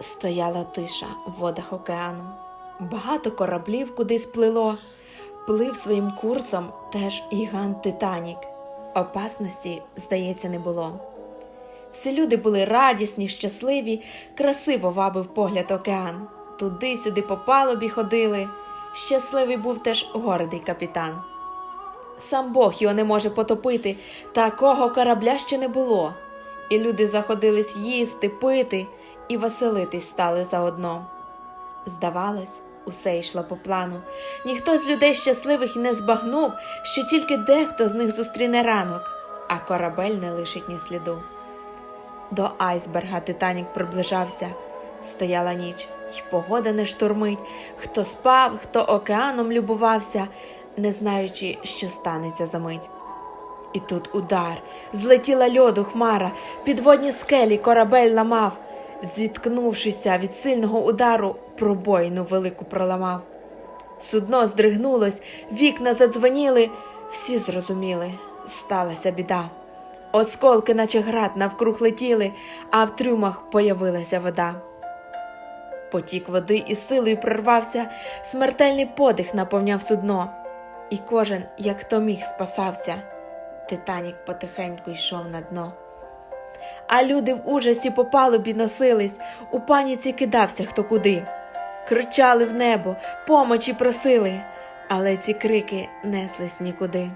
Стояла тиша в водах океану. Багато кораблів кудись плило. Плив своїм курсом теж гігант Титанік. Опасності, здається, не було. Всі люди були радісні, щасливі, красиво вабив погляд океан. Туди-сюди по палубі ходили. Щасливий був теж гордий капітан. Сам Бог його не може потопити, такого корабля ще не було. І люди заходились їсти, пити і веселитись стали заодно. Здавалось, усе йшло по плану. Ніхто з людей щасливих не збагнув, що тільки дехто з них зустріне ранок, а корабель не лишить ні сліду. До айсберга Титанік приближався. Стояла ніч, й погода не штурмить. Хто спав, хто океаном любувався, не знаючи, що станеться за мить. І тут удар, злетіла льоду хмара, підводні скелі корабель ламав, зіткнувшися від сильного удару, пробоїну велику проламав. Судно здригнулось, вікна задзвоніли, всі зрозуміли, сталася біда. Осколки, наче град, навкруг летіли, а в трюмах появилася вода. Потік води із силою прорвався, смертельний подих наповняв судно, і кожен, як то міг, спасався. Титанік потихеньку йшов на дно. А люди в ужасі по палубі носились, у паніці кидався хто куди. Кричали в небо, помочі просили, але ці крики неслись нікуди.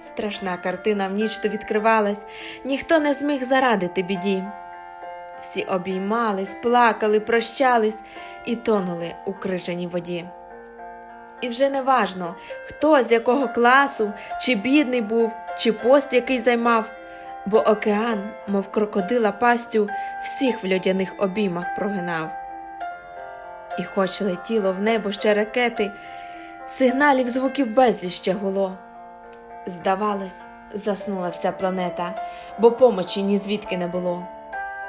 Страшна картина в ніч то відкривалась, ніхто не зміг зарадити біді. Всі обіймались, плакали, прощались і тонули у крижаній воді. І вже не важно, хто з якого класу, чи бідний був, чи пост який займав, бо океан, мов крокодила пастю, всіх в льодяних обіймах прогинав. І хоч летіло в небо ще ракети, сигналів звуків безліч ще гуло. Здавалось, заснула вся планета, бо помочі ні звідки не було.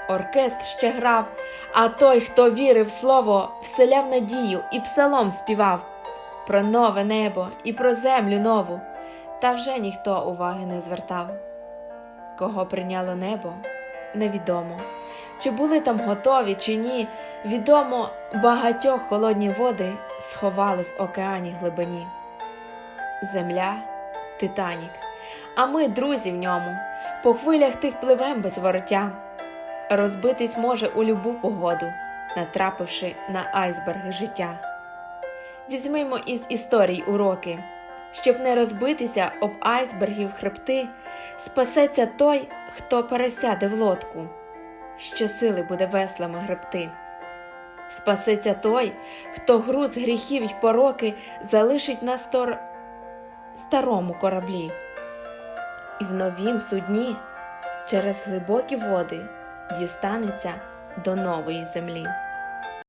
Оркестр ще грав, а той, хто вірив слово, вселяв надію і псалом співав про нове небо і про землю нову, та вже ніхто уваги не звертав. Кого прийняло небо, невідомо. Чи були там готові, чи ні, відомо, багатьох холодні води сховали в океані глибині. Земля Титанік, а ми, друзі, в ньому, по хвилях тих пливем без вороття. Розбитись може у любу погоду, натрапивши на айсберги життя. Візьмемо із історій уроки, щоб не розбитися об айсбергів хребти, спасеться той, хто пересяде в лодку, що сили буде веслами гребти. Спасеться той, хто груз гріхів й пороки залишить на стор... старому кораблі. І в новім судні через глибокі води дістанеться до нової землі.